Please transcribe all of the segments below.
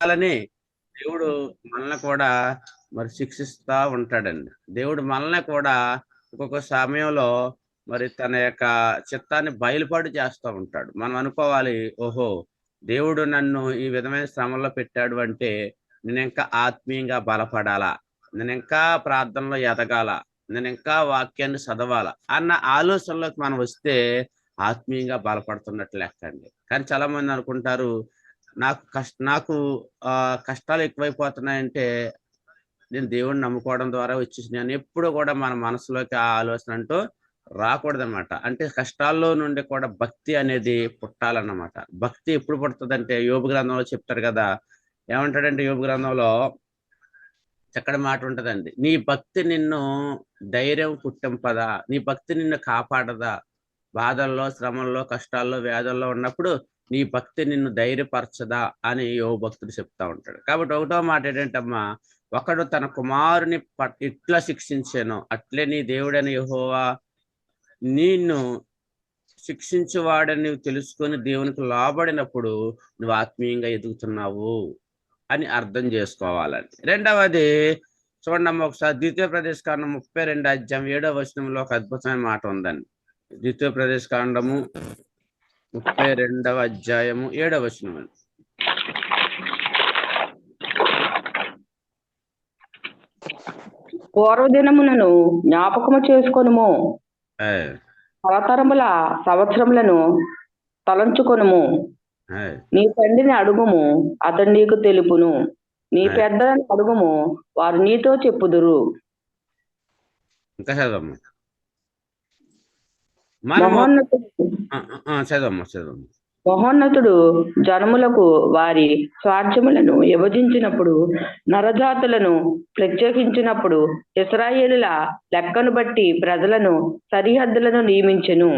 చేయాలని దేవుడు మనల్ని కూడా మరి శిక్షిస్తా ఉంటాడండి. దేవుడు మనల్ని కూడా ఒక్కొక్క సమయంలో మరి తన యొక్క చిత్తాన్ని బయలుపాటు చేస్తూ ఉంటాడు. మనం అనుకోవాలి ఓహో దేవుడు నన్ను ఈ విధమైన శ్రమంలో పెట్టాడు అంటే నేను ఇంకా ఆత్మీయంగా బలపడాలా? నేను ఇంకా ప్రార్థనలో ఎదగాల? నేను ఇంకా వాక్యాన్ని చదవాలా? అన్న ఆలోచనలోకి మనం వస్తే ఆత్మీయంగా బలపడుతున్నట్లు లెక్క అండి. కానీ చాలా మంది అనుకుంటారు నాకు కష్ట నాకు ఆ కష్టాలు ఎక్కువైపోతున్నాయంటే నేను దేవుడిని నమ్ముకోవడం ద్వారా వచ్చేసినాను ఎప్పుడు కూడా మన మనసులోకి ఆ ఆలోచన అంటూ రాకూడదన్నమాట. అంటే కష్టాల్లో నుండి కూడా భక్తి అనేది పుట్టాలన్నమాట. భక్తి ఎప్పుడు పుడుతుందంటే యోగ గ్రంథంలో చెప్తారు కదా. ఏమంటాడంటే యోగ గ్రంథంలో? చక్కటి మాట ఉంటదండి. నీ భక్తి నిన్ను ధైర్యం పుట్టింపదా? నీ భక్తి నిన్ను కాపాడదా? బాధల్లో శ్రమల్లో కష్టాల్లో వేదల్లో ఉన్నప్పుడు నీ భక్తి నిన్ను ధైర్యపరచదా అని యోగ భక్తుడు చెప్తా ఉంటాడు. కాబట్టి ఒకటో మాట ఏంటంటమ్మా ఒకడు తన కుమారుని పట్- ఇట్లా శిక్షించాను అట్లే నీ దేవుడని యహోవా నిన్ను శిక్షించేవాడని నువ్వు తెలుసుకొని దేవునికి లోబడినప్పుడు నువ్వు ఆత్మీయంగా ఎదుగుతున్నావు అని అర్థం చేసుకోవాలని రెండవది చూడండి అమ్మ ఒకసారి ద్వితీయ ప్రదేశ్ కారణం ముప్పై రెండు అధ్యాయం ఏడవ వచనంలో ఒక అద్భుతమైన మాట ఉందండి. ద్వితీయ ప్రదేశ్ కాండము ముప్పై రెండవ అధ్యాయము ఏడవ వచనం అండి పూర్వదినములను జ్ఞాపకము చేసుకొనుము. తరతరముల సంవత్సరములను తలంచుకొనుము. నీ తండ్రిని అడుగుము అతడు నీకు తెలుపును. నీ. పెద్దలను అడుగుము వారు నీతో చెప్పుదురు. ఇంకా చదవమ్మా మనము మహోన్నతుడు ఆ, ఆ, ఆ, చదవమ్మా చదవమ్మా. మహోన్నతుడు జనములకు వారి స్వార్థ్యములను విభజించినప్పుడు నరజాతులను ప్రత్యేకించినప్పుడు ఇస్రాయేలుల లెక్కను బట్టి ప్రజలను సరిహద్దులను నియమించెను.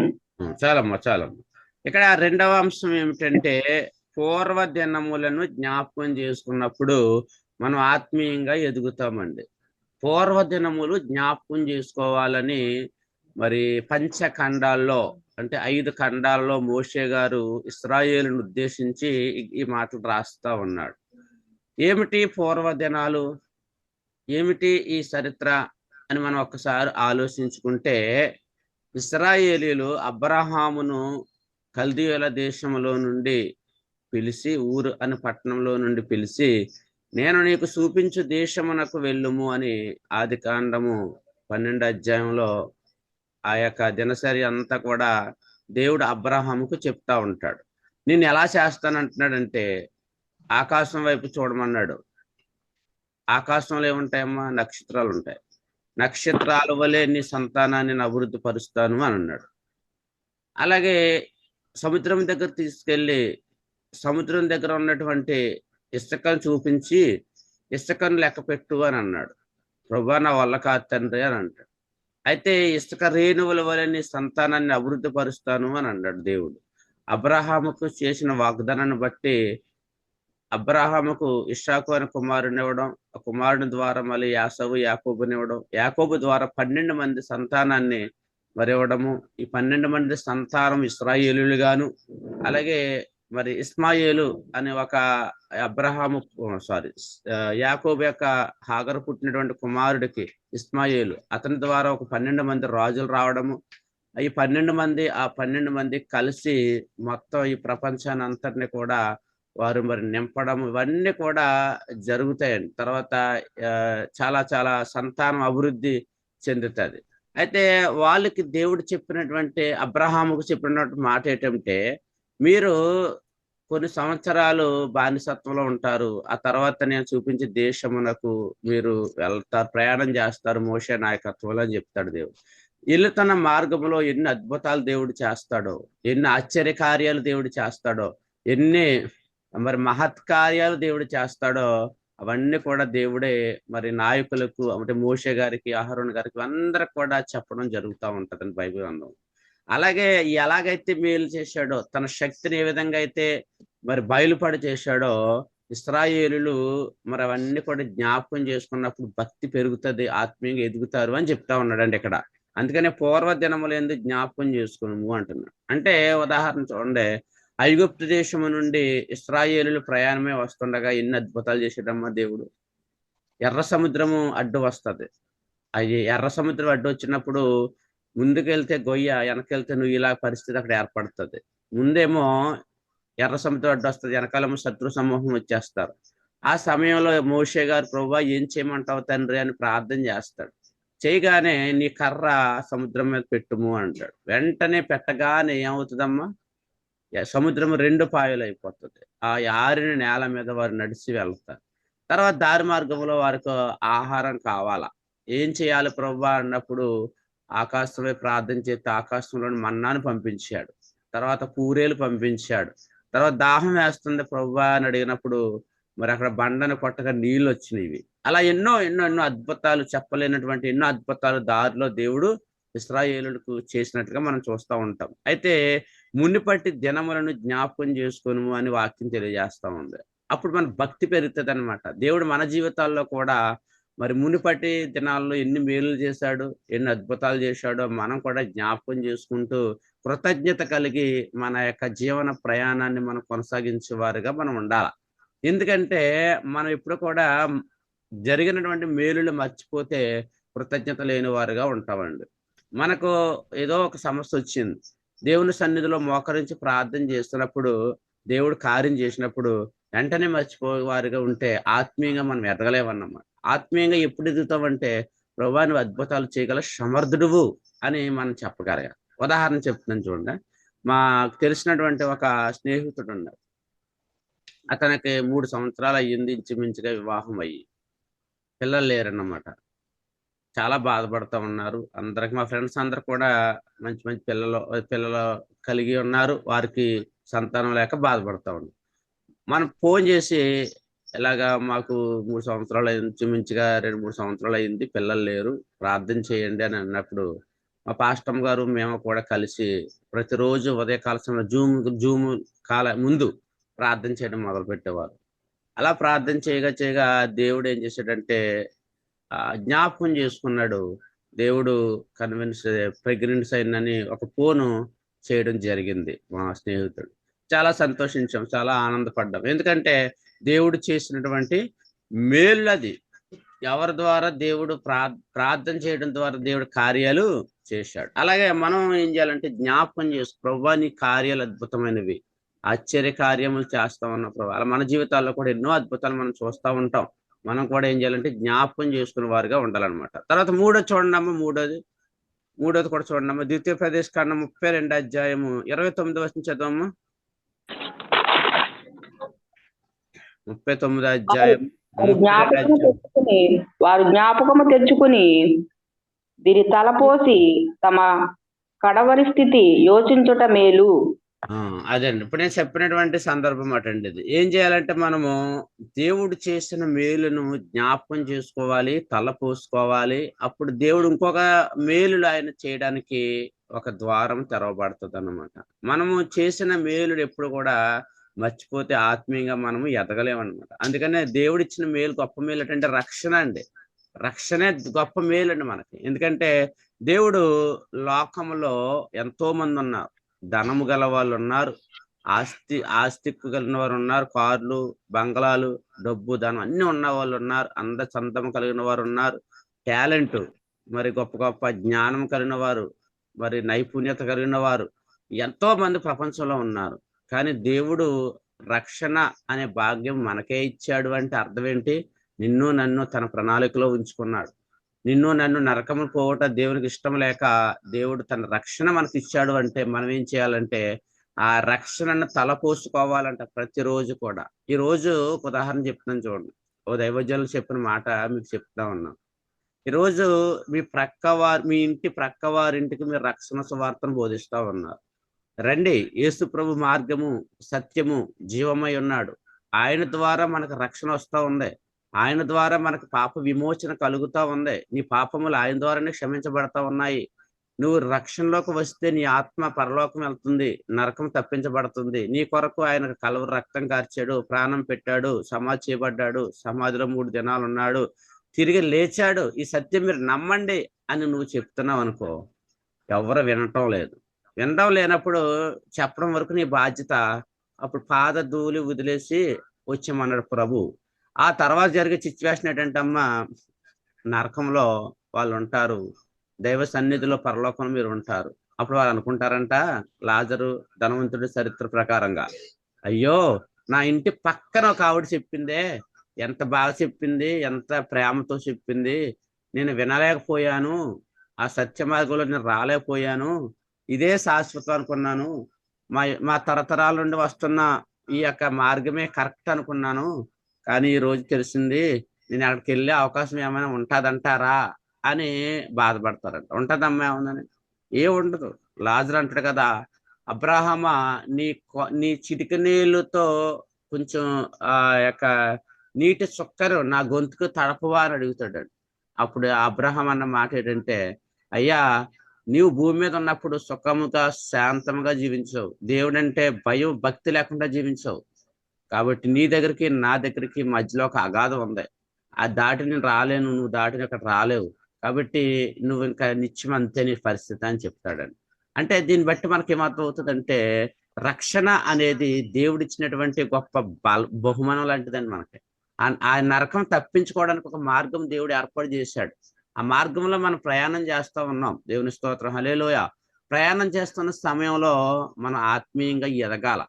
చాలమ్మా చాలమ్మా. ఇక్కడ రెండవ అంశం ఏమిటంటే పూర్వ దినములను జ్ఞాపకం చేసుకున్నప్పుడు మనం ఆత్మీయంగా ఎదుగుతామండి. పూర్వ దినములు జ్ఞాపకం చేసుకోవాలని మరి పంచఖండాల్లో అంటే ఐదు ఖండాల్లో మోషే గారు ఇస్రాయేలును ఉద్దేశించి ఈ- మాటలు రాస్తా ఉన్నాడు. ఏమిటి పూర్వదినాలు? ఏమిటి ఈ చరిత్ర అని మనం ఒక్కసారి ఆలోచించుకుంటే ఇస్రాయేలీలు అబ్రహామును కల్దీయుల దేశంలో నుండి పిలిచి ఊరు అని పట్టణంలో నుండి పిలిచి నేను నీకు చూపించు దేశమునకు వెళ్ళుము అని ఆది కాండము పన్నెండు అధ్యాయంలో ఆ యొక్క దినసరి అంతా కూడా దేవుడు అబ్రహాముకు చెప్తా ఉంటాడు. నేను ఎలా చేస్తానంటున్నాడంటే ఆకాశం వైపు చూడమన్నాడు. ఆకాశంలో ఏముంటాయమ్మా? నక్షత్రాలు ఉంటాయి నక్షత్రాల వలె నీ సంతానాన్ని అభివృద్ధి పరుస్తాను అని అన్నాడు. అలాగే సముద్రం దగ్గర తీసుకెళ్ళి సముద్రం దగ్గర ఉన్నటువంటి ఇసుకను చూపించి ఇసుకను లెక్క పెట్టు అని అన్నాడు. ప్రభా నా వల్ల కాదు తండ్రి అని అంటాడు. అయితే ఇసుక రేణువుల వలని సంతానాన్ని అభివృద్ధి పరుస్తాను అని అన్నాడు దేవుడు. అబ్రహాముకు చేసిన వాగ్దానాన్ని బట్టి అబ్రహాముకు ఇషాకు అనే కుమారుని ఇవ్వడం ఆ కుమారుని ద్వారా మళ్ళీ యాసవు యాకోబుని ఇవ్వడం యాకోబు ద్వారా పన్నెండు మంది సంతానాన్ని మరివ్వడము ఈ పన్నెండు మంది సంతానం ఇస్రాయేలుగాను అలాగే మరి ఇస్మాయేలు అనే ఒక అబ్రహాము సారీ యాకోబ్ యొక్క హాగర్ పుట్టినటువంటి కుమారుడికి ఇస్మాయేలు అతని ద్వారా ఒక పన్నెండు మంది రాజులు రావడము. ఈ పన్నెండు మంది ఆ పన్నెండు మంది కలిసి మొత్తం ఈ ప్రపంచాన్ని అంతటిని కూడా వారు మరి నింపడం ఇవన్నీ కూడా జరుగుతాయండి. తర్వాత చాలా చాలా సంతానం అభివృద్ధి చెందుతుంది. అయితే వాళ్ళకి దేవుడు చెప్పినటువంటి అబ్రహాముకు చెప్పినటువంటి మాట ఏంటంటే మీరు కొన్ని సంవత్సరాలు బానిసత్వంలో ఉంటారు. ఆ తర్వాత నేను చూపించే దేశమునకు మీరు వెళ్తారు ప్రయాణం చేస్తారు మోసే నాయకత్వంలో అని చెప్తాడు దేవుడు. వెళ్తున్న మార్గంలో ఎన్ని అద్భుతాలు దేవుడు చేస్తాడో ఎన్ని ఆశ్చర్య కార్యాలు దేవుడు చేస్తాడో ఎన్ని మరి మహత్ కార్యాలు దేవుడు చేస్తాడో అవన్నీ కూడా దేవుడే మరి నాయకులకు అంటే మోషే గారికి అహరోన్ గారికి అందరికి కూడా చెప్పడం జరుగుతూ ఉంటదని బైబిల్ అందం అలాగే ఎలాగైతే మేలు చేశాడో తన శక్తిని ఏ విధంగా అయితే మరి బయలుపడి చేశాడో ఇస్రాయేలులు మరి అవన్నీ కూడా జ్ఞాపకం చేసుకున్నప్పుడు భక్తి పెరుగుతుంది ఆత్మీయంగా ఎదుగుతారు అని చెప్తా ఉన్నాడండి ఇక్కడ. అందుకనే పూర్వ దినములు ఎందుకు జ్ఞాపకం చేసుకున్నాము అంటున్నాడు అంటే ఉదాహరణ చూడండి ఐగుప్తు దేశము నుండి ఇస్రాయేలులు ప్రయాణమే వస్తుండగా ఎన్ని అద్భుతాలు చేసేటమ్మా దేవుడు. ఎర్ర సముద్రము అడ్డు వస్తుంది. అది ఎర్ర సముద్రం అడ్డు వచ్చినప్పుడు ముందుకెళ్తే గొయ్య వెనకెళ్తే నువ్వు ఇలా పరిస్థితి అక్కడ ఏర్పడుతుంది. ముందేమో ఎర్ర సముద్రం అడ్డు వస్తుంది వెనకాలేమో శత్రు సమూహం వచ్చేస్తారు. ఆ సమయంలో మోషే గారు ప్రభు ఏం చేయమంటావు తండ్రి? అని ప్రార్థన చేస్తాడు. చేయగానే నీ కర్ర సముద్రం మీద పెట్టుము అంటాడు. వెంటనే పెట్టగానే ఏమవుతుందమ్మా? సముద్రం రెండు పాయలు అయిపోతుంది ఆ ఆరిన నేల మీద వారు నడిచి వెళ్తారు. తర్వాత దారి మార్గంలో వారికి ఆహారం కావాలా. ఏం చేయాలి ప్రభు? అన్నప్పుడు ఆకాశమే ప్రార్థన చేస్తే ఆకాశంలోని మన్నాను పంపించాడు. తర్వాత కూరేలు పంపించాడు. తర్వాత దాహం వేస్తుంది ప్రవ్వా అని అడిగినప్పుడు మరి అక్కడ బండను కొట్టగా నీళ్ళు వచ్చినవి. అలా ఎన్నో ఎన్నో ఎన్నో అద్భుతాలు చెప్పలేనటువంటి ఎన్నో అద్భుతాలు దారిలో దేవుడు ఇస్రాయేలులకు చేసినట్టుగా మనం చూస్తూ ఉంటాం. అయితే మునిపట్టి దినములను జ్ఞాపకం చేసుకోను అని వాక్యం తెలియజేస్తూ ఉంది. అప్పుడు మన భక్తి పెరుగుతుంది అనమాట దేవుడు మన జీవితాల్లో కూడా మరి మునిపటి దినాల్లో ఎన్ని మేలు చేశాడు ఎన్ని అద్భుతాలు చేశాడో మనం కూడా జ్ఞాపకం చేసుకుంటూ కృతజ్ఞత కలిగి మన యొక్క జీవన ప్రయాణాన్ని మనం కొనసాగించే వారుగా మనం ఉండాలి. ఎందుకంటే మనం ఇప్పుడు కూడా జరిగినటువంటి మేలులు మర్చిపోతే కృతజ్ఞత లేని వారుగా ఉంటామండి. మనకు ఏదో ఒక సమస్య వచ్చింది. దేవుని సన్నిధిలో మోకరించి ప్రార్థన చేస్తున్నప్పుడు దేవుడు కార్యం చేసినప్పుడు వెంటనే మర్చిపోయేవారుగా ఉంటే ఆత్మీయంగా మనం ఎదగలేమన్నమాట. ఆత్మీయంగా ఎప్పుడు ఎదుగుతామంటే ప్రభా నువ్వు అద్భుతాలు చేయగల సమర్థుడువు అని మనం చెప్పగలగాలి ఉదాహరణ చెప్తున్నాను చూడండి. మాకు తెలిసినటువంటి ఒక స్నేహితుడు ఉన్నాడు. అతనికి మూడు సంవత్సరాలు అయ్యింది ఇంచుమించుగా వివాహం అయ్యి. పిల్లలు లేరన్నమాట. చాలా బాధపడుతూ ఉన్నారు. అందరికి మా ఫ్రెండ్స్ అందరు కూడా మంచి మంచి పిల్లలు పిల్లలు కలిగి ఉన్నారు. వారికి సంతానం లేక బాధపడుతూ ఉన్నారు. మనం ఫోన్ చేసి ఇలాగా మాకు మూడు సంవత్సరాలు అయింది మించిగా రెండు మూడు సంవత్సరాలు అయింది పిల్లలు లేరు. ప్రార్థన చేయండి అని అన్నప్పుడు మా పాస్టమ్ గారు మేము కూడా కలిసి ప్రతిరోజు ఉదయకాల సమయంలో జూమ్ జూమ్ కాల ముందు ప్రార్థన చేయడం మొదలు పెట్టేవారు. అలా ప్రార్థన చేయగా చేయగా దేవుడు ఏం చేశాడంటే జ్ఞాపకం చేసుకున్నాడు. దేవుడు కన్విన్స్ ప్రెగ్నెన్స్ అయిందని ఒక ఫోను చేయడం జరిగింది మా స్నేహితుడు. చాలా సంతోషించాం చాలా ఆనందపడ్డాం. ఎందుకంటే దేవుడు చేసినటువంటి మేలు అది ఎవరి ద్వారా దేవుడు ప్రా ప్రార్థన చేయడం ద్వారా దేవుడు కార్యాలు చేశాడు. అలాగే మనం ఏం చేయాలంటే జ్ఞాపకం చేసు ప్రభా నీ కార్యాలు అద్భుతమైనవి. ఆశ్చర్య కార్యములు చేస్తా ఉన్న ప్రభా. అలా మన జీవితాల్లో కూడా ఎన్నో అద్భుతాలు మనం చూస్తూ ఉంటాం. మనం కూడా ఏం చేయాలంటే జ్ఞాపకం చేసుకునే వారుగా ఉండాలన్నమాట. తర్వాత మూడోది చూడండి మూడోది. మూడోది కూడా చూడండి ద్వితీయ ప్రదేశ్ కాండ ముప్పై రెండు అధ్యాయము ఇరవై తొమ్మిది వచ్చిన చదవమ్మా. ముప్పై తొమ్మిది అధ్యాయం వారు జ్ఞాపకము తెచ్చుకుని దీని తలపోసి తమ కడవరి స్థితి యోచించుట మేలు. అదండి ఇప్పుడు నేను చెప్పినటువంటి సందర్భం అటండి ఇది. ఏం చేయాలంటే మనము దేవుడు చేసిన మేలును జ్ఞాపకం చేసుకోవాలి తల పోసుకోవాలి. అప్పుడు దేవుడు ఇంకొక మేలులు ఆయన చేయడానికి ఒక ద్వారం తెరవబడుతుంది అన్నమాట మనము చేసిన మేలుడు ఎప్పుడు కూడా మర్చిపోతే ఆత్మీయంగా మనము ఎదగలేమన్నమాట. అందుకనే దేవుడు ఇచ్చిన మేలు గొప్ప మేలు అంటే రక్షణ అండి. రక్షణే గొప్ప మేలు అండి మనకి. ఎందుకంటే దేవుడు లోకంలో ఎంతో మంది ఉన్నారు. ధనము గల వాళ్ళు ఉన్నారు. ఆస్తి ఆస్తిక్కు కలిగిన వారు ఉన్నారు. కార్లు బంగ్లాలు డబ్బు ధనం అన్ని ఉన్న వాళ్ళు ఉన్నారు. అంద చందము కలిగిన వారు ఉన్నారు. టాలెంట్ మరి గొప్ప గొప్ప జ్ఞానం కలిగిన వారు మరి నైపుణ్యత కలిగిన వారు. ఎంతో మంది ప్రపంచంలో ఉన్నారు. కానీ దేవుడు రక్షణ అనే భాగ్యం మనకే ఇచ్చాడు అంటే అర్థం ఏంటి? నిన్ను నన్ను తన ప్రణాళికలో ఉంచుకున్నాడు. నిన్ను నన్ను నరకము పోవటం దేవునికి ఇష్టం లేక దేవుడు తన రక్షణ మనకి ఇచ్చాడు అంటే మనం ఏం చేయాలంటే ఆ రక్షణను తలపోసుకోవాలంట ప్రతిరోజు కూడా. ఈ రోజు ఉదాహరణ చెప్తున్నాను చూడండి. ఓ దైవజనులు చెప్పిన మాట మీకు చెప్తా ఉన్నాం. ఈరోజు మీ ప్రక్క వారి మీ ఇంటి ప్రక్క వారింటికి మీరు రక్షణ సువార్తను బోధిస్తా ఉన్నారు. రండి యేసు ప్రభు మార్గము సత్యము జీవమై ఉన్నాడు. ఆయన ద్వారా మనకు రక్షణ వస్తూ ఉంది. ఆయన ద్వారా మనకు పాప విమోచన కలుగుతా ఉంది. నీ పాపములు ఆయన ద్వారానే క్షమించబడతా ఉన్నాయి. నువ్వు రక్షణలోకి వస్తే నీ ఆత్మ పరలోకం వెళ్తుంది. నరకం తప్పించబడుతుంది. నీ కొరకు ఆయన కలవ రక్తం కార్చాడు ప్రాణం పెట్టాడు సమాధి చేయబడ్డాడు. సమాధిలో మూడు దినాలు ఉన్నాడు తిరిగి లేచాడు ఈ సత్యం మీరు నమ్మండి అని నువ్వు చెప్తున్నావు అనుకో ఎవరు వినటం లేదు. వినడం లేనప్పుడు చెప్పడం వరకు నీ బాధ్యత. అప్పుడు పాద ధూళి వదిలేసి వచ్చామన్నాడు ప్రభు. ఆ తర్వాత జరిగే సిచ్యువేషన్ ఏంటంటే అమ్మా నరకంలో వాళ్ళు ఉంటారు. దైవ సన్నిధిలో పరలోకం మీరు ఉంటారు. అప్పుడు వాళ్ళు అనుకుంటారంట లాజరు ధనవంతుడి చరిత్ర ప్రకారంగా అయ్యో నా ఇంటి పక్కన ఒక ఆవిడ చెప్పిందే ఎంత బాగా చెప్పింది ఎంత ప్రేమతో చెప్పింది. నేను వినలేకపోయాను. ఆ సత్య మార్గంలో నేను రాలేకపోయాను. ఇదే శాశ్వతం అనుకున్నాను. మా మా తరతరాల నుండి వస్తున్న ఈ యొక్క మార్గమే కరెక్ట్ అనుకున్నాను. కానీ ఈ రోజు తెలిసింది నేను అక్కడికి వెళ్ళే అవకాశం ఏమైనా ఉంటుందంటారా అని బాధపడతారంట. ఉంటుందమ్మా ఏముందని? ఏ ఉండదు. లాజర్ అంటాడు కదా అబ్రాహమా నీ కొ- నీ చిటిక నీళ్ళతో కొంచెం ఆ యొక్క నీటి చుక్కరు నా గొంతుకు తడపవా అడుగుతాడు అప్పుడు అబ్రహం అన్న మాట ఏంటంటే అయ్యా నీవు భూమి మీద ఉన్నప్పుడు సుఖముగా శాంతముగా జీవించవు. దేవుడంటే భయం భక్తి లేకుండా జీవించవు. కాబట్టి నీ దగ్గరికి నా దగ్గరికి మధ్యలో ఒక అగాధం ఉంది. ఆ దాటి నేను రాలేను నువ్వు దాటిని అక్కడ రాలేవు. కాబట్టి నువ్వు ఇంకా నిత్యం అంతే నీ పరిస్థితి అని చెప్తాడని అంటే దీన్ని బట్టి మనకి ఏమర్థం అవుతుందంటే రక్షణ అనేది దేవుడిచ్చినటువంటి గొప్ప బల బహుమానం లాంటిదండి మనకి. ఆ- నరకం తప్పించుకోవడానికి ఒక మార్గం దేవుడు ఏర్పాటు చేశాడు. ఆ మార్గంలో మనం ప్రయాణం చేస్తా ఉన్నాం. దేవుని స్తోత్రం. హలేలోయ ప్రయాణం చేస్తున్న సమయంలో మనం ఆత్మీయంగా ఎదగాల.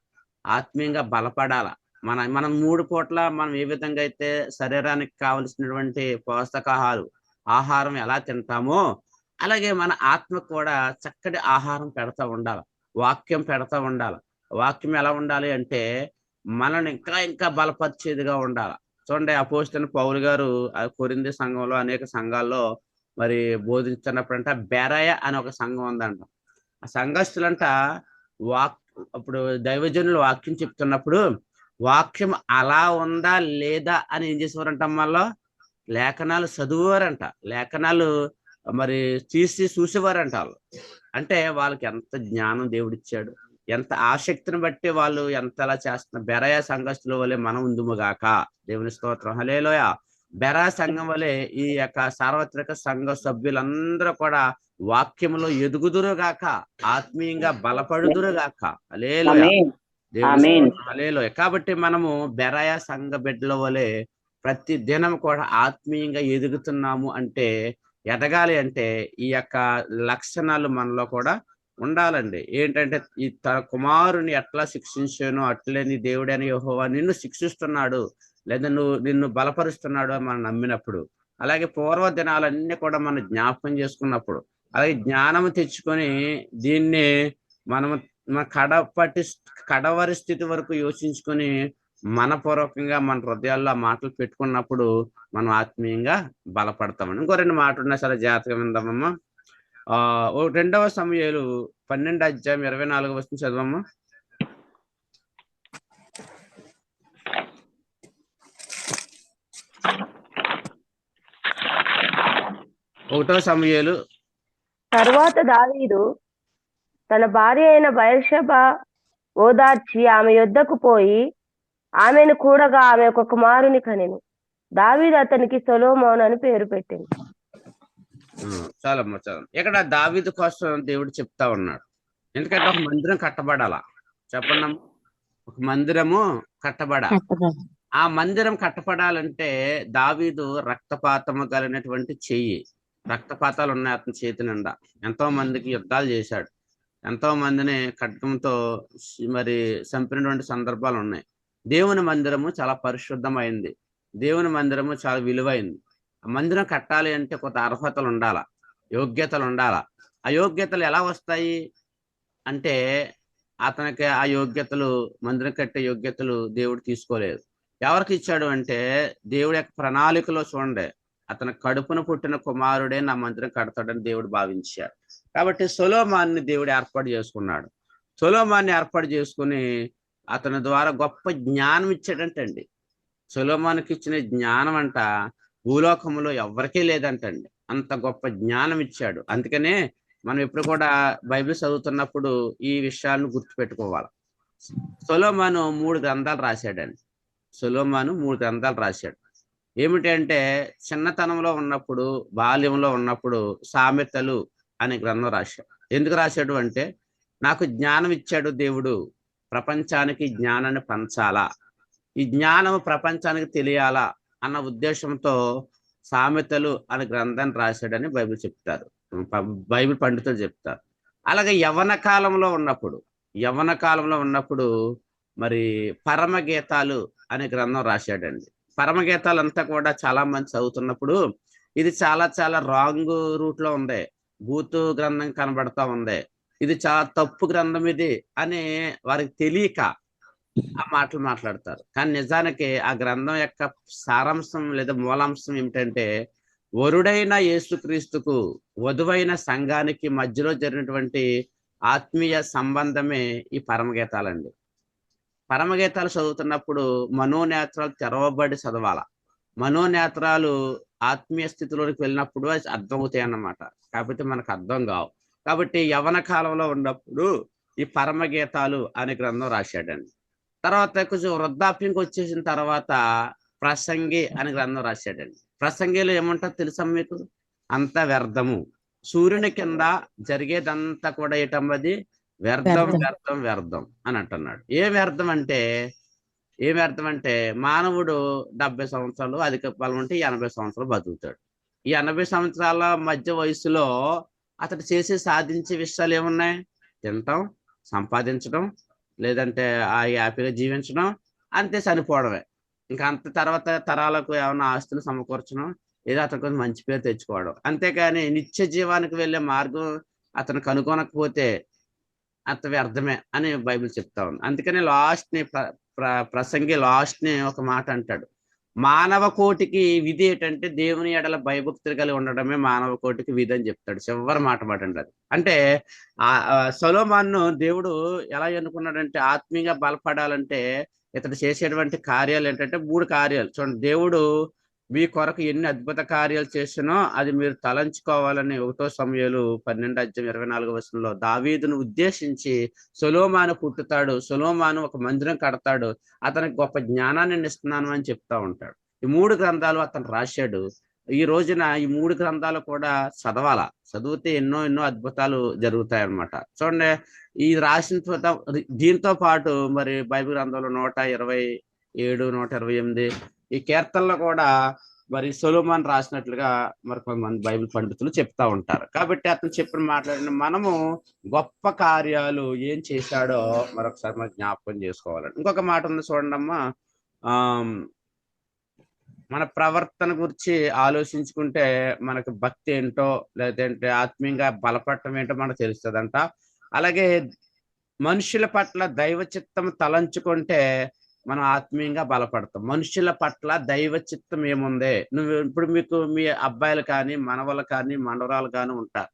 ఆత్మీయంగా బలపడాల. మన మనం మూడు పూట్ల మనం ఏ విధంగా అయితే శరీరానికి కావలసినటువంటి పోషకాహాలు ఆహారం ఎలా తింటామో అలాగే మన ఆత్మ కూడా చక్కటి ఆహారం పెడతా ఉండాలి. వాక్యం పెడతా ఉండాలి. వాక్యం ఎలా ఉండాలి అంటే మనల్ని ఇంకా ఇంకా బలపరిచేదిగా ఉండాలి. చూడండి అపోజిట్ పౌలు గారు కొరింది సంఘంలో అనేక సంఘాల్లో మరి బోధించినప్పుడంట బెరయ అని ఒక సంఘం ఉందంట. ఆ సంఘస్థులంట వాక్ అప్పుడు దైవజనులు వాక్యం చెప్తున్నప్పుడు వాక్యం అలా ఉందా లేదా అని ఏం చేసేవారంట మళ్ళీ? లేఖనాలు చదువువారంట. లేఖనాలు మరి తీసి చూసేవారంట వాళ్ళు. అంటే వాళ్ళకి ఎంత జ్ఞానం దేవుడిచ్చాడు. ఎంత ఆసక్తిని బట్టి వాళ్ళు ఎంతలా చేస్తున్నారు బెరయ సంఘస్థుల వలె మనం ఉందుముగాక దేవుని స్తోత్రం. హలేలోయ బెరా సంఘం వలె ఈ యొక్క సార్వత్రిక సంఘ సభ్యులందరూ కూడా వాక్యములో ఎదుగుదురుగాక ఆత్మీయంగా బలపడుదురుగాక హలేలోయ దేవుని. హల్లెలూయా. కాబట్టి మనము బెరాయ సంఘ బిడ్డల వలె ప్రతి దినం కూడా ఆత్మీయంగా ఎదుగుతున్నాము అంటే ఎదగాలి అంటే ఈ యొక్క లక్షణాలు మనలో కూడా ఉండాలండి. ఏంటంటే ఈ తన కుమారుని ఎట్లా శిక్షించానో అట్లే నీ దేవుడని యహోవా నిన్ను శిక్షిస్తున్నాడు. లేదా నువ్వు నిన్ను బలపరుస్తున్నాడు అని మనం నమ్మినప్పుడు. అలాగే పూర్వ దినాలన్నీ కూడా మనం జ్ఞాపకం చేసుకున్నప్పుడు. అలాగే జ్ఞానం తెచ్చుకొని దీన్ని మనము మన కడపటి కడవరి స్థితి వరకు యోచించుకొని మనపూర్వకంగా మన హృదయాల్లో ఆ మాటలు పెట్టుకున్నప్పుడు మనం ఆత్మీయంగా బలపడతామని ఇంకో రెండు మాటలు ఉన్నా సరే జాతకం విందామమ్మా. రెండవ సమయాలు పన్నెండు అధ్యాయం ఇరవై నాలుగు వస్తుంది చదవమ్మా. ఒకటో సమయాలు. తర్వాత దావీదు తన భార్య అయిన బయర్షబ ఓదార్చి ఆమె యొద్దకు పోయి ఆమెను కూడగా ఆమె ఒక కుమారుని కనెను. దావీదు అతనికి సొలోమోన్ అని పేరు పెట్టింది. చాలమ్మా చాలు ఇక్కడ దావీదు కోసం దేవుడు చెప్తా ఉన్నాడు. ఎందుకంటే ఒక మందిరం కట్టబడాలా? చెప్పండి. ఒక మందిరము కట్టబడ ఆ మందిరం కట్టపడాలంటే దావీదు రక్తపాతము కలిగినటువంటి చెయ్యి. రక్తపాతాలు ఉన్నాయి అతని చేతి నిండా. ఎంతో మందికి యుద్ధాలు చేశాడు. ఎంతో మందిని ఖడ్గంతో మరి చంపినటువంటి సందర్భాలు ఉన్నాయి. దేవుని మందిరము చాలా పరిశుద్ధమైంది. దేవుని మందిరము చాలా విలువైంది. ఆ మందిరం కట్టాలి అంటే కొంత అర్హతలు ఉండాల? యోగ్యతలు ఉండాల ఆ యోగ్యతలు ఎలా వస్తాయి? అంటే అతనికి ఆ యోగ్యతలు మందిరం కట్టే యోగ్యతలు దేవుడు తీసుకోలేదు. ఎవరికి ఇచ్చాడు అంటే దేవుడి యొక్క ప్రణాళికలో చూడండి. అతని కడుపున పుట్టిన కుమారుడే నా మందిరం కడతాడని దేవుడు భావించాడు. కాబట్టి సొలోమాన్ని దేవుడు ఏర్పాటు చేసుకున్నాడు. సొలోమాన్ని ఏర్పాటు చేసుకుని అతని ద్వారా గొప్ప జ్ఞానం ఇచ్చాడంటండి. సొలోమానికి ఇచ్చిన జ్ఞానం అంట భూలోకంలో ఎవరికీ లేదంటండి. అంత గొప్ప జ్ఞానం ఇచ్చాడు అందుకనే మనం ఎప్పుడు కూడా బైబిల్ చదువుతున్నప్పుడు ఈ విషయాలను గుర్తుపెట్టుకోవాలి. సొలోమాను మూడు గ్రంథాలు రాశాడండి. సొలోమాను మూడు గ్రంథాలు రాశాడు. ఏమిటంటే చిన్నతనంలో ఉన్నప్పుడు బాల్యంలో ఉన్నప్పుడు సామెతలు అనే గ్రంథం రాశాడు. ఎందుకు రాశాడు అంటే నాకు జ్ఞానం ఇచ్చాడు దేవుడు. ప్రపంచానికి జ్ఞానాన్ని పంచాలా? ఈ జ్ఞానం ప్రపంచానికి తెలియాలా? అన్న ఉద్దేశంతో సామెతలు అనే గ్రంథాన్ని రాశాడని బైబిల్ చెప్తారు. బైబిల్ పండితులు చెప్తారు. అలాగే యవన కాలంలో ఉన్నప్పుడు యవన కాలంలో ఉన్నప్పుడు మరి పరమగీతాలు అనే గ్రంథం రాశాడండి. పరమగీతాలు అంతా కూడా చాలా మంది చదువుతున్నప్పుడు ఇది చాలా చాలా రాంగ్ రూట్లో ఉంది బూతు గ్రంథం కనబడతా ఉంది ఇది చాలా తప్పు గ్రంథం ఇది అని వారికి తెలియక ఆ మాటలు మాట్లాడతారు. కానీ నిజానికి ఆ గ్రంథం యొక్క సారాంశం లేదా మూలాంశం ఏమిటంటే వరుడైన యేసుక్రీస్తుకు వధువైన సంఘానికి మధ్యలో జరిగినటువంటి ఆత్మీయ సంబంధమే ఈ పరమగీతాలండి. పరమగీతాలు చదువుతున్నప్పుడు మనోనేత్రాలు తెరవబడి చదవాల. మనోనేత్రాలు ఆత్మీయ స్థితిలోకి వెళ్ళినప్పుడు అది అర్థమవుతాయి అన్నమాట కాకపోతే మనకు అర్థం కావు. కాబట్టి యవన కాలంలో ఉన్నప్పుడు ఈ పరమగీతాలు అనే గ్రంథం రాశాడండి. తర్వాత కొంచెం వృద్ధాప్యంకి వచ్చేసిన తర్వాత ప్రసంగి అనే గ్రంథం రాశాడండి. ప్రసంగిలో ఏమంటారు తెలుసా మీకు? అంత వ్యర్థము. సూర్యుని కింద జరిగేదంతా కూడా ఏటమ్మది వ్యర్థం వ్యర్థం. వ్యర్థం వ్యర్థం అని అంటున్నాడు. ఏ వ్యర్థం అంటే? ఏ వ్యర్థం అంటే మానవుడు డెబ్బై సంవత్సరాలు అధిక బలం ఉంటే ఎనభై సంవత్సరాలు బతుకుతాడు. ఈ ఎనభై సంవత్సరాల మధ్య వయసులో అతడు చేసి సాధించే విషయాలు ఏమున్నాయి? తినటం సంపాదించడం లేదంటే ఆ హ్యాపీగా జీవించడం అంతే చనిపోవడమే ఇంకా అంత తర్వాత తరాలకు ఏమైనా ఆస్తులు సమకూర్చడం ఏదో అతను కొంచెం మంచి పేరు తెచ్చుకోవడం. అంతేకాని నిత్య జీవానికి వెళ్ళే మార్గం అతను కనుగొనకపోతే అంత వ్యర్థమే అని బైబిల్ చెప్తా ఉంది. అందుకని లాస్ట్ని ప్ర- ప్ర- ప్రసంగి లాస్ట్ని ఒక మాట అంటాడు. మానవ కోటికి విధి ఏంటంటే దేవుని ఎడల భయభక్తులు కలిగి ఉండడమే మానవ కోటికి విధి అని చెప్తాడు. చివరి మాట మాట అది. అంటే ఆ ఆ సొలోమాన్ను దేవుడు ఎలా ఎన్నుకున్నాడంటే ఆత్మీయంగా బలపడాలంటే ఇతడు చేసేటువంటి కార్యాలు ఏంటంటే మూడు కార్యాలు. చూడండి దేవుడు మీ కొరకు ఎన్ని అద్భుత కార్యాలు చేసినో అది మీరు తలంచుకోవాలని ఒకటో సమయాలు పన్నెండు అధ్యయం ఇరవై నాలుగు వర్షంలో దావీదును ఉద్దేశించి సులోమాను పుట్టుతాడు సులోమాను ఒక మందిరం కడతాడు అతనికి గొప్ప జ్ఞానాన్ని ఇస్తున్నాను అని చెప్తా ఉంటాడు. ఈ మూడు గ్రంథాలు అతను రాశాడు. ఈ రోజున ఈ మూడు గ్రంథాలు కూడా చదవాల. చదివితే ఎన్నో ఎన్నో అద్భుతాలు జరుగుతాయి అన్నమాట చూడండి ఈ రాసిన దీంతో పాటు మరి బైబిల్ గ్రంథంలో నూట ఇరవై ఏడు నూట ఇరవై ఎనిమిది ఈ కీర్తనలో కూడా మరి సొలోమాన్ రాసినట్లుగా మరి కొంతమంది బైబిల్ పండితులు చెప్తా ఉంటారు. కాబట్టి అతను చెప్పిన మాట్లాడిన మనము గొప్ప కార్యాలు ఏం చేశాడో మరొకసారి మనం జ్ఞాపకం చేసుకోవాలండి. ఇంకొక మాట ఉంది చూడండి అమ్మా. మన ప్రవర్తన గురించి ఆలోచించుకుంటే మనకు భక్తి ఏంటో లేదంటే ఆత్మీయంగా బలపడటం ఏంటో మనకు తెలుస్తుందంట. అలాగే మనుషుల పట్ల దైవ చిత్తం తలంచుకుంటే మనం ఆత్మీయంగా బలపడతాం. మనుషుల పట్ల దైవ చిత్తం ఏముంది? నువ్వు ఇప్పుడు మీకు మీ అబ్బాయిలు కానీ మనవలు కానీ మనవరాలు కానీ ఉంటారు.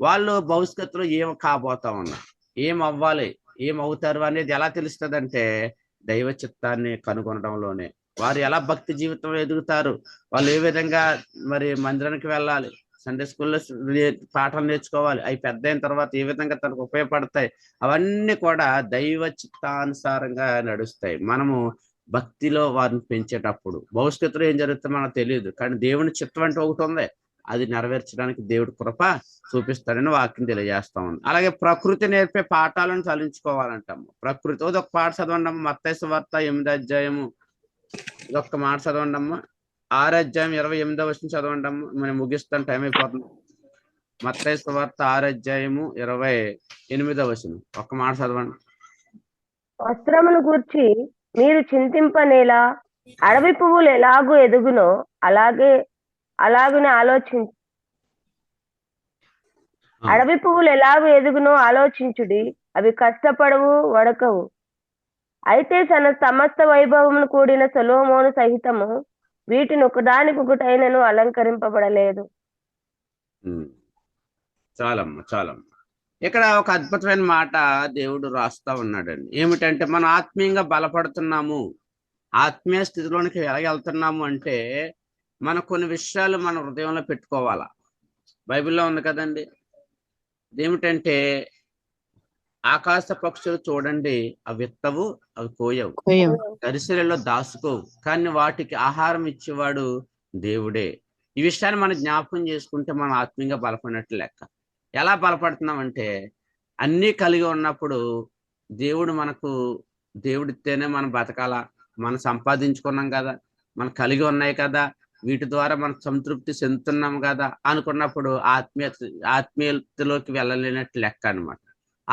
వాళ్ళు భవిష్యత్తులో ఏం కాబోతా ఉన్నారు? ఏం అవ్వాలి? ఏం అవుతారు అనేది ఎలా తెలుస్తుందంటే దైవ చిత్తాన్ని కనుగొనడంలోనే. వారు ఎలా భక్తి జీవితం ఎదుగుతారు? వాళ్ళు ఏ విధంగా మరి మందిరానికి వెళ్ళాలి? సండే స్కూల్లో పాఠాలు నేర్చుకోవాలి. అవి పెద్ద అయిన తర్వాత ఏ విధంగా తనకు ఉపయోగపడతాయి అవన్నీ కూడా దైవ చిత్తానుసారంగా నడుస్తాయి. మనము భక్తిలో వారిని పెంచేటప్పుడు. భవిష్యత్తులో ఏం జరుగుతుందో మనకు తెలియదు. కానీ దేవుని చిత్తం అంటే ఒకటి ఉంది. అది నెరవేర్చడానికి దేవుడి కృప చూపిస్తాడని వాక్యం తెలియజేస్తా ఉంది. అలాగే ప్రకృతి నేర్పే పాఠాలను చలించుకోవాలంటాము ప్రకృతి ఒక పాట చదవండి అమ్మ మత్తైసు వార్త ఎనిమిది అధ్యాయము. ఇదొక్క మాట చదవండి అమ్మా ఆరు అధ్యాయం ఇరవై ఎనిమిదో వచ్చిన చదవండి మనం ముగిస్తాం టైం అయిపోతుంది. మత్తైసు వార్త ఆరు అధ్యాయము ఇరవై ఎనిమిదో వచ్చిన ఒక్క మాట చదవండి. వస్త్రమును గూర్చి మీరు చింతింపనేలా అడవి పువ్వులు ఎలాగూ ఎదుగునో అలాగే అలాగునే ఆలోచించు. అడవి పువ్వులు ఎలాగూ ఎదుగునో ఆలోచించుడి అవి కష్టపడవు వడకవు. అయితే తన సమస్త వైభవమును కూడిన సొలోమోను సహితము వీటిని ఒకదానికొకటైనను అలంకరింపబడలేదు. ఉమ్. చాలమ్మా చాలమ్మా. ఇక్కడ ఒక అద్భుతమైన మాట దేవుడు రాస్తా ఉన్నాడండి. ఏమిటంటే మనం ఆత్మీయంగా బలపడుతున్నాము. ఆత్మీయ స్థితిలోనికి ఎలా వెళ్తున్నాము అంటే మన కొన్ని విషయాలు మన హృదయంలో పెట్టుకోవాలా. బైబిల్లో ఉంది కదండి. ఏమిటంటే ఆకాశ పక్షులు చూడండి అవి విత్తవు అవి కోయవు. కోయం గరిసెలలో దాసుకోవు కానీ వాటికి ఆహారం ఇచ్చేవాడు దేవుడే. ఈ విషయాన్ని మనం జ్ఞాపకం చేసుకుంటే మనం ఆత్మీయంగా బలపడినట్లు లెక్క. ఎలా బలపడుతున్నాం అంటే అన్నీ కలిగి ఉన్నప్పుడు దేవుడు మనకు దేవుడితేనే మనం బతకాలా? మనం సంపాదించుకున్నాం కదా? మనం కలిగి ఉన్నాయి కదా? వీటి ద్వారా మనం సంతృప్తి చెందుతున్నాం కదా? అనుకున్నప్పుడు ఆత్మీయ ఆత్మీయతలోకి వెళ్ళలేనట్టు లెక్క అన్నమాట.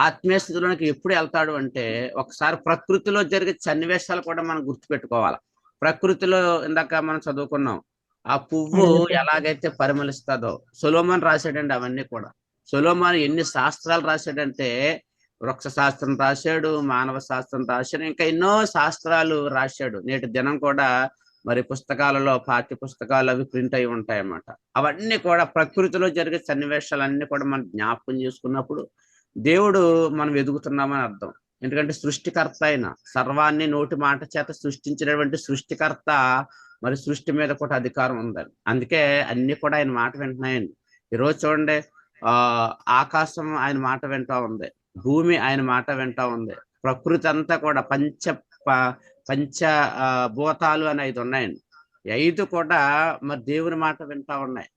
ఆత్మీయ స్థితిలోకి ఎప్పుడు వెళ్తాడు అంటే ఒకసారి ప్రకృతిలో జరిగే సన్నివేశాలు కూడా మనం గుర్తుపెట్టుకోవాలి. ప్రకృతిలో ఇందాక మనం చదువుకున్నాం ఆ పువ్వు ఎలాగైతే పరిమళిస్తుందో సొలోమన్ రాశాడండి అవన్నీ కూడా. సొలోమన్ ఎన్ని శాస్త్రాలు రాశాడంటే వృక్ష శాస్త్రం రాశాడు మానవ శాస్త్రం రాశాడు ఇంకా ఎన్నో శాస్త్రాలు రాశాడు. నేటి దినం కూడా మరి పుస్తకాలలో పాఠ్య పుస్తకాలు అవి ప్రింట్ అయి ఉంటాయి అన్నమాట అవన్నీ కూడా ప్రకృతిలో జరిగే సన్నివేశాలన్నీ కూడా మనం జ్ఞాపకం చేసుకున్నప్పుడు దేవుడు మనం ఎదుగుతున్నామని అర్థం. ఎందుకంటే సృష్టికర్త అయిన సర్వాన్ని నోటి మాట చేత సృష్టించినటువంటి సృష్టికర్త మరి సృష్టి మీద కూడా అధికారం ఉందని అందుకే అన్ని కూడా ఆయన మాట వింటున్నాయండి ఈరోజు చూడండి ఆ ఆకాశం ఆయన మాట వింటా ఉంది. భూమి ఆయన మాట వింటా ఉంది. ప్రకృతి అంతా కూడా పంచ పంచ ఆ, భూతాలు అని ఐదు ఉన్నాయండి. ఐదు కూడా మరి దేవుని మాట వింటా ఉన్నాయి.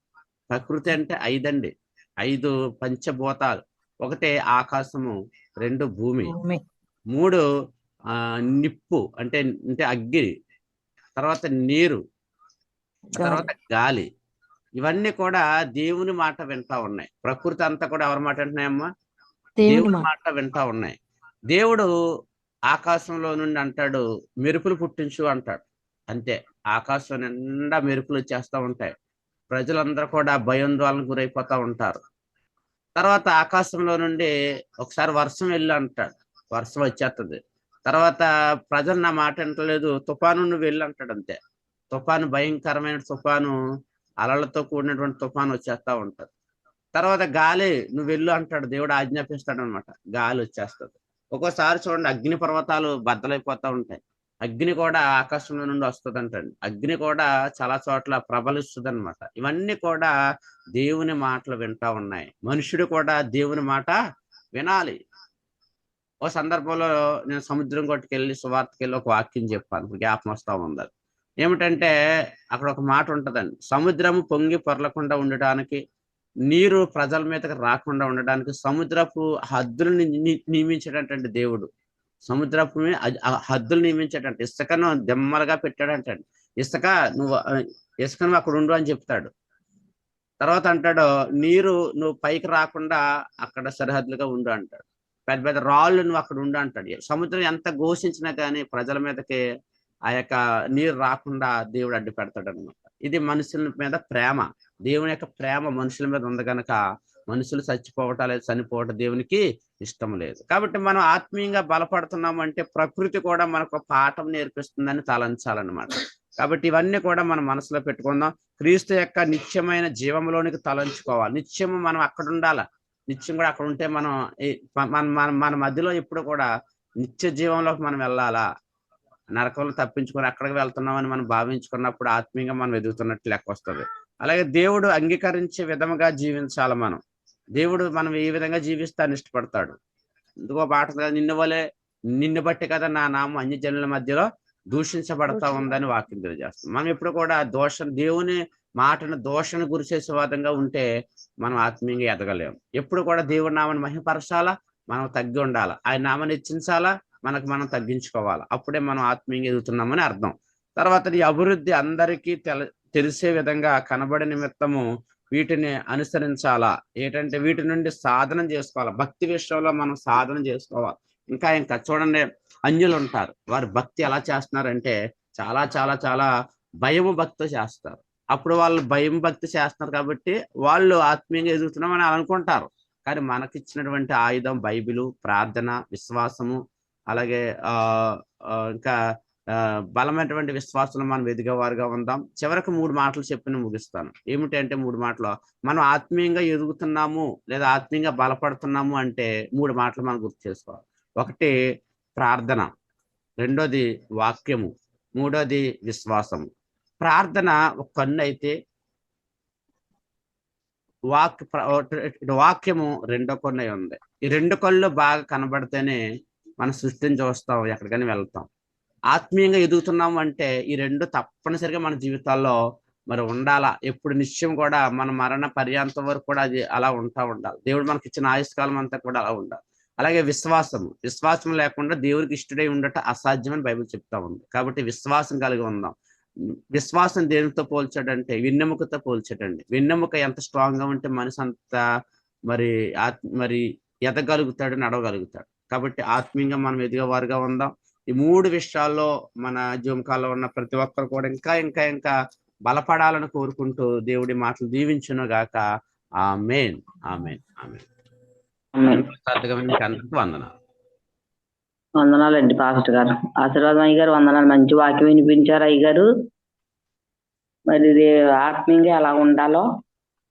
ప్రకృతి అంటే ఐదండి. ఐదు పంచభూతాలు. ఒకటి ఆకాశము రెండు భూమి. మూడు ఆ నిప్పు అంటే అంటే అగ్ని తర్వాత నీరు తర్వాత గాలి. ఇవన్నీ కూడా దేవుని మాట వింటా ఉన్నాయి. ప్రకృతి అంతా కూడా ఎవరి మాట వింటున్నాయమ్మా? దేవుని మాట వింటా ఉన్నాయి. దేవుడు ఆకాశంలో నుండి అంటాడు మెరుపులు పుట్టించు అంటాడు. అంతే. ఆకాశం నిండా మెరుపులు వచ్చేస్తా ఉంటాయి. ప్రజలందరూ కూడా భయాందోళనకు గురైపోతా ఉంటారు. తర్వాత ఆకాశంలో నుండి ఒకసారి వర్షం వెళ్ళి అంటాడు వర్షం వచ్చేస్తుంది తర్వాత ప్రజలు నా మాట వింటలేదు తుఫాను నువ్వు వెళ్ళి అంటాడు అంతే. తుఫాను భయంకరమైన తుఫాను అలలతో కూడినటువంటి తుఫాను వచ్చేస్తా ఉంటుంది. తర్వాత గాలి నువ్వు వెళ్ళు అంటాడు. దేవుడు ఆజ్ఞాపిస్తాడు అనమాట గాలి వచ్చేస్తుంది. ఒక్కోసారి చూడండి అగ్ని పర్వతాలు బద్దలైపోతా ఉంటాయి. అగ్ని కూడా ఆకాశంలో నుండి వస్తుంది అంటండి అగ్ని కూడా చాలా చోట్ల ప్రబలిస్తుంది అనమాట ఇవన్నీ కూడా దేవుని మాటలు వింటా ఉన్నాయి. మనుషుడు కూడా దేవుని మాట వినాలి. ఓ సందర్భంలో నేను సముద్రం కొట్టుకెళ్ళి సువార్తకెళ్ళి ఒక వాక్యం చెప్పాను. జ్ఞాపం వస్తా ఉంది. ఏమిటంటే అక్కడ ఒక మాట ఉంటుందండి. సముద్రము పొంగి పొరలకుండా ఉండటానికి నీరు ప్రజల మీదకి రాకుండా ఉండడానికి సముద్రపు హద్దులను ని- దేవుడు. సముద్రపు ఆ హద్దులు నియమించాడంట. ఇసుకను దెమ్మలుగా పెట్టాడంట ఇసుక నువ్వు ఇసుకను అక్కడ ఉండు అని చెప్తాడు. తర్వాత అంటాడు నీరు నువ్వు పైకి రాకుండా అక్కడ సరిహద్దులుగా ఉండు అంటాడు. పెద్ద పెద్ద రాళ్ళు నువ్వు అక్కడ ఉండు అంటాడు. సముద్రం ఎంత ఘోషించినా కానీ ప్రజల మీదకి ఆ యొక్క నీరు రాకుండా దేవుడు అడ్డు పెడతాడు అనమాట ఇది మనుషుల మీద ప్రేమ. దేవుని యొక్క ప్రేమ మనుషుల మీద ఉంది కనుక మనుషులు చచ్చిపోవటం లేదు చనిపోవటం దేవునికి ఇష్టం లేదు. కాబట్టి మనం ఆత్మీయంగా బలపడుతున్నాం అంటే ప్రకృతి కూడా మనకు పాఠం నేర్పిస్తుందని తలంచాలన్నమాట. కాబట్టి ఇవన్నీ కూడా మనం మనసులో పెట్టుకుందాం. క్రీస్తు యొక్క నిత్యమైన జీవంలోనికి తలంచుకోవాలి. నిత్యము మనం అక్కడ ఉండాలి? నిత్యం కూడా అక్కడ ఉంటే మనం మన మన మన మధ్యలో ఎప్పుడు కూడా నిత్య జీవంలోకి మనం వెళ్ళాలా? నరకంలో తప్పించుకొని అక్కడికి వెళ్తున్నామని మనం భావించుకున్నప్పుడు ఆత్మీయంగా మనం ఎదుగుతున్నట్లు లెక్క వస్తుంది. అలాగే దేవుడు అంగీకరించే విధముగా జీవించాలి మనం. దేవుడు మనం ఏ విధంగా జీవిస్తాన్ని ఇష్టపడతాడు. ఇందుకో పాట నిన్ను వలే నిన్ను బట్టి కదా నా నామం అన్య జనుల మధ్యలో దూషించబడతా ఉందని వాక్యం తెలియజేస్తాం మనం ఎప్పుడు కూడా దోషం దేవుని మాటను దోషను గురి చేసే విధంగా ఉంటే మనం ఆత్మీయంగా ఎదగలేము ఎప్పుడు కూడా దేవుడి నామాన్ని మహిమపరచాలా? మనం తగ్గి ఉండాలా? ఆయన నామాన్ని హెచ్చించాలా? మనకు మనం తగ్గించుకోవాలి? అప్పుడే మనం ఆత్మీయంగా ఎదుగుతున్నామని అర్థం. తర్వాత ఈ అభివృద్ధి అందరికీ తెల తెలిసే విధంగా కనబడే నిమిత్తము వీటిని అనుసరించాలా? ఏంటంటే వీటి నుండి సాధన చేసుకోవాలి? భక్తి విషయంలో మనం సాధన చేసుకోవాలి. ఇంకా ఇంకా చూడండి అన్యులు ఉంటారు. వారు భక్తి ఎలా చేస్తున్నారంటే చాలా చాలా చాలా భయము భక్తి చేస్తారు. అప్పుడు వాళ్ళు భయం భక్తి చేస్తున్నారు కాబట్టి వాళ్ళు ఆత్మీయంగా ఎదుగుతున్నామని అనుకుంటారు. కానీ మనకిచ్చినటువంటి ఆయుధం బైబిలు ప్రార్థన విశ్వాసము అలాగే ఆ ఇంకా బలమైనటువంటి విశ్వాసంలో మనం ఎదిగేవారుగా ఉందాం. చివరకు మూడు మాటలు చెప్పిన ముగిస్తాను. ఏమిటి అంటే మూడు మాటలు? మనం ఆత్మీయంగా ఎదుగుతున్నాము లేదా ఆత్మీయంగా బలపడుతున్నాము అంటే మూడు మాటలు మనం గుర్తు చేసుకోవాలి. ఒకటి ప్రార్థన. రెండోది వాక్యము. మూడోది విశ్వాసము. ప్రార్థన ఒక కన్ను అయితే వాక్ వాక్యము రెండో కన్ను అయి ఉంది. ఈ రెండు కళ్ళు బాగా కనబడితేనే మనం సృష్టిని చూస్తాం ఎక్కడికైనా వెళ్తాం. ఆత్మీయంగా ఎదుగుతున్నాం అంటే ఈ రెండు తప్పనిసరిగా మన జీవితాల్లో మరి ఉండాలా? ఎప్పుడు నిశ్చయం కూడా మన మరణ పర్యాంతం వరకు కూడా అది అలా ఉంటా ఉండాలి. దేవుడు మనకి ఇచ్చిన ఆయుష్కాలం అంతా కూడా అలా ఉండాలి. అలాగే విశ్వాసం విశ్వాసం లేకుండా దేవుడికి ఇష్టడై ఉండట అసాధ్యమని బైబిల్ చెప్తా ఉంది. కాబట్టి విశ్వాసం కలిగి ఉందాం. విశ్వాసం దేనితో పోల్చాడంటే వెన్నెముకతో పోల్చాడండి. వెన్నెముక ఎంత స్ట్రాంగ్గా ఉంటే మనిషి అంత మరి ఆత్ మరి ఎదగలుగుతాడు నడవగలుగుతాడు. కాబట్టి ఆత్మీయంగా మనం ఎదిగేవారుగా ఉందాం. ఈ మూడు విషయాల్లో మన జుంకాలో ఉన్న ప్రతి ఒక్కరు కూడా ఇంకా ఇంకా ఇంకా బలపడాలని కోరుకుంటూ దేవుడి మాటలు దీవించును గాక. ఆ మెయిన్ ఆ మెయిన్ ఆ మెయిన్ అందరికీ వందనాలు. వందనాలండి పాస్టర్ గారు. ఆశీర్వాదం అయ్య గారు వందనాలు. మంచి వాక్యం వినిపించారు అయ్య గారు మరి ఆత్మీయంగా ఎలా ఉండాలో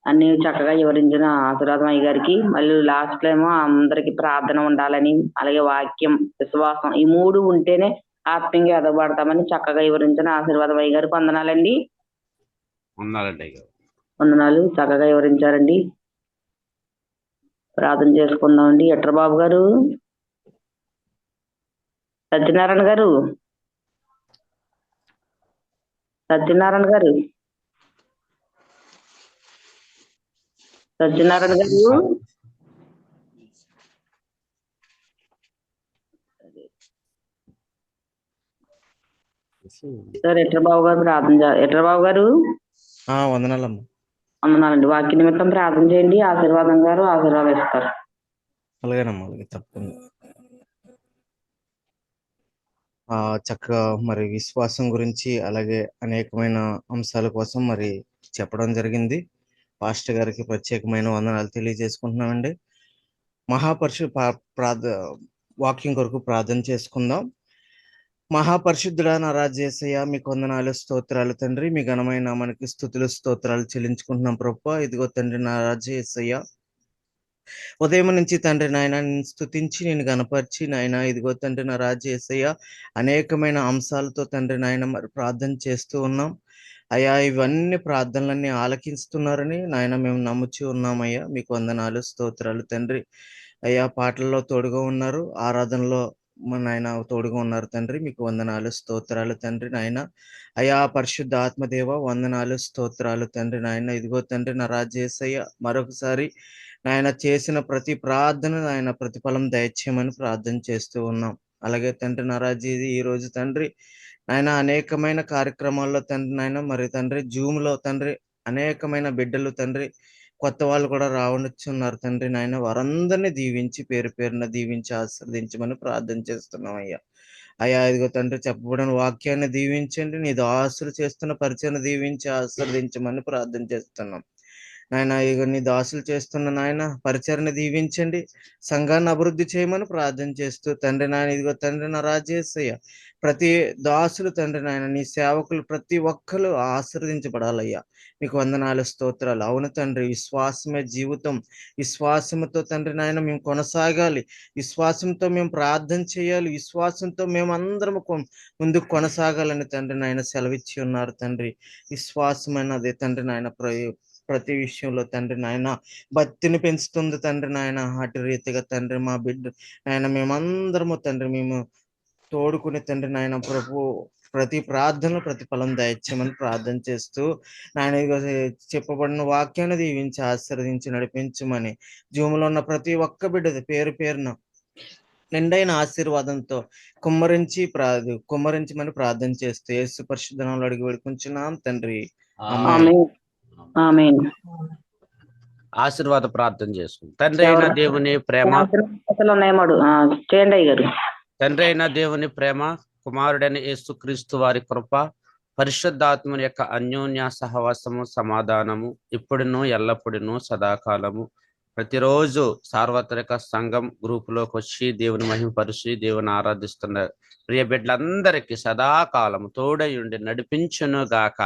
అన్ని చక్కగా వివరించిన ఆశీర్వాదం అయ్య గారికి. మళ్ళీ లాస్ట్ ఏమో అందరికి ప్రార్థన ఉండాలని అలాగే వాక్యం విశ్వాసం ఈ మూడు ఉంటేనే ఆత్మీయంగా ఎదగబడతామని చక్కగా వివరించిన ఆశీర్వాదం అయ్య గారికి వందనాలండి. వందనాలు చక్కగా వివరించారండి. ప్రార్థన చేసుకుందామండి. ఎట్రబాబు గారు? సత్యనారాయణ గారు? సత్యనారాయణ గారు? సత్యనారాయణ గారు? సార్ ఎట్రబాబు గారు ప్రార్థన ఎట్రబాబు గారు? వందనాలమ్మ. వందనాలండి. వాక్య నిమిత్తం ప్రార్థన చేయండి. ఆశీర్వాదం గారు ఆశీర్వాదం ఇస్తారు. అలాగేనమ్మా అలాగే తప్పకుండా. ఆ చక్కగా మరి విశ్వాసం గురించి అలాగే అనేకమైన అంశాల కోసం మరి చెప్పడం జరిగింది. పాస్టర్ గారికి ప్రత్యేకమైన వందనాలు తెలియజేసుకుంటున్నామండి. మహాపరిషు ప్రార్థ వాక్యం కొరకు ప్రార్థన చేసుకుందాం. మహాపరిశుద్ధుడా నా రాజేసయ్య మీ కొందనాలు స్తోత్రాలు తండ్రి. మీ ఘనమైన మనకి స్థుతులు స్తోత్రాలు చెల్లించుకుంటున్నాం ప్రభు. ఇదిగో తండ్రి నా రాజేసయ్య. ఉదయం నుంచి తండ్రి నాయన నేను స్తుతించి నేను గనపరిచి నాయన ఇదిగో తండ్రి నా రాజేసయ్య. అనేకమైన అంశాలతో తండ్రి నాయన మరి ప్రార్థన చేస్తూ ఉన్నాం. అయ్యా ఇవన్నీ ప్రార్థనలన్నీ ఆలకిస్తున్నారని నాయన మేము నమ్ముచి ఉన్నామయ్యా. మీకు వందనాలు స్తోత్రాలు తండ్రి. అయ్యా పాటల్లో తోడుగా ఉన్నారు. ఆరాధనలో మా నాయన తోడుగా ఉన్నారు తండ్రి. మీకు వందనాలు స్తోత్రాలు తండ్రి నాయన. అయా పరిశుద్ధ ఆత్మదేవ వందనాలు స్తోత్రాలు తండ్రి నాయన. ఇదిగో తండ్రి నా రాజేసయ్య మరొకసారి నాయన చేసిన ప్రతి ప్రార్థన నాయన ప్రతిఫలం దయచేయమని ప్రార్థన చేస్తూ ఉన్నాం. అలాగే తండ్రి నరాజీ ఈ రోజు తండ్రి. నాయన అనేకమైన కార్యక్రమాల్లో తండ్రి నాయన మరి తండ్రి జూమ్లో తండ్రి అనేకమైన బిడ్డలు తండ్రి కొత్త వాళ్ళు కూడా రావచ్చున్నారు తండ్రి నాయన. వారందరినీ దీవించి పేరు పేరున దీవించి ఆశీర్వదించమని ప్రార్థన చేస్తున్నాం అయ్యా. అయ్యా ఇదిగో తండ్రి చెప్పబడిన వాక్యాన్ని దీవించండి. నీ దాసులు చేస్తున్న పరిచయం దీవించి ఆశీర్వదించమని ప్రార్థన చేస్తున్నాం. నాయన ఇక నీ దాసులు చేస్తున్న నాయన పరిచరణ దీవించండి. సంఘాన్ని అభివృద్ధి చేయమని ప్రార్థన చేస్తూ తండ్రి నాయన ఇదిగో తండ్రి నా రాజేసయ్య ప్రతి దాసులు తండ్రి నాయన నీ సేవకులు ప్రతి ఒక్కరు ఆశీర్వదించబడాలయ్యా. మీకు వందనాలు స్తోత్రాలు. అవును తండ్రి విశ్వాసమే జీవితం. విశ్వాసంతో తండ్రి నాయన మేము కొనసాగాలి. విశ్వాసంతో మేము ప్రార్థన చేయాలి. విశ్వాసంతో మేము అందరం ముందుకు కొనసాగాలని తండ్రి నాయన సెలవిచ్చి ఉన్నారు తండ్రి. విశ్వాసమైన అదే తండ్రి నాయన ప్రయో ప్రతి విషయంలో తండ్రి నాయన. భక్తిని పెంచుతుంది తండ్రి నాయన. అటు రీతిగా తండ్రి మా బిడ్డ నాయన మేమందరము తండ్రి మేము తోడుకుని తండ్రి నాయన ప్రభు ప్రతి ప్రార్థనలో ప్రతిఫలం దయచేయమని ప్రార్థన చేస్తూ నాయన చెప్పబడిన వాక్యాన్ని దీవించి ఆశీర్వదించి నడిపించమని జూములో ఉన్న ప్రతి ఒక్క బిడ్డది పేరు పేరున నిండైన ఆశీర్వాదంతో కుమ్మరించి ప్రా కుమ్మరించమని ప్రార్థన చేస్తూ యేసు పరిశుద్ధనంలో అడిగి వేడుకుంటున్నాం తండ్రి. ఆశీర్వాద ప్రార్థన చేసుకుంటాం తండ్రి అయిన? దేవుని ప్రేమ చేయండి గారు తండ్రి అయిన దేవుని ప్రేమ కుమారుడైన యేసుక్రీస్తు వారి కృప పరిశుద్ధాత్మని యొక్క అన్యోన్య సహవాసము సమాధానము ఇప్పుడును ఎల్లప్పుడును సదాకాలము. ప్రతిరోజు సార్వత్రిక సంఘం గ్రూపులోకి వచ్చి దేవుని మహిమపరిచి దేవుని ఆరాధిస్తున్న ప్రియ బిడ్డలందరికీ సదాకాలము తోడై ఉండి నడిపించును గాక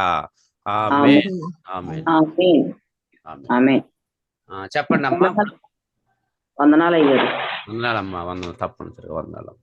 చెప్పండి అమ్మా వందనాలు అయ్య గారు వందనాలమ్మా. వందనాలు. తప్పనిసరిగా వందనాలు